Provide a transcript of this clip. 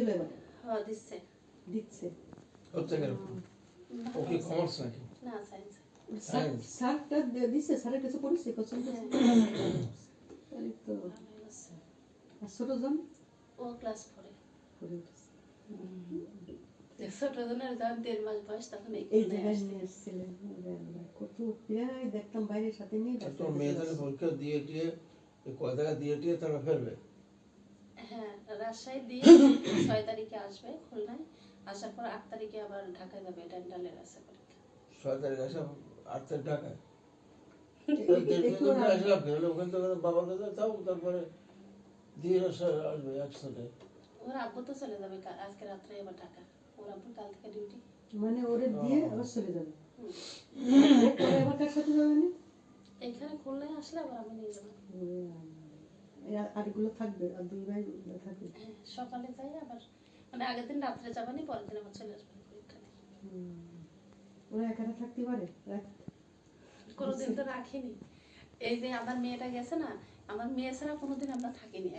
ছেলে দিচ্ছে। দিচ্ছে। হচ্ছে কীরকম ও কি কমার্স নাকি? না সায়েন্স স্যারটা দিচ্ছে স্যারের কাছে পড়েছে কোচিং তাহলে তো ভালোই আছে। আর ছোট জন? ও ক্লাস পড়ে উঠেছে। যখন দেড় মাস বয়স তখন এই এই জায়গায় নিয়ে এসেছিলেন কত প্রায় দেখতাম বাইরের সাথে নিয়ে আর তোর মেয়ে তাহলে পরীক্ষা দিয়ে এই কয় টাকা দিয়ে টিয়ে তারা ফেরবে হ্যাঁ রাজশাহী দিয়ে ছয় তারিখে আসবে খুলনায়। আসার পর আট তারিখে আবার ঢাকায় যাবে ডেন্টালের আছে পরীক্ষা ছয় তারিখ আসে আট তারিখ ঢাকায়? একটু- একটু ওরা- ওখান থেকে বাবার কাছে যাও তারপরে দিয়ে আসবে একসাথে। ওর আব্বু তো চলে যাবে আজকে রাত্রে আবার ঢাকা। ওর আব্বু কাল থেকে ডিউটি মানে ওরে দিয়ে আবার চলে যাবে? কার সাথে যাবে এখানে খুলনায় আসলে আবার আমি নিয়ে যাব ওরে আল্লাহ। এই আর- আরেকগুলো থাকবে আর দুই ভাই থাকবে। সকালে যাই আবার। মানে আগের দিন রাত্রে যাবানি পরের দিন আবার চলে আসবেন ওরা একা থাকতে পারে? কোনোদিন তো রাখিনি। এই যে আমার মেয়েটা গেছে না আমার মেয়ে ছাড়া কোনোদিন আমরা থাকিনি একা।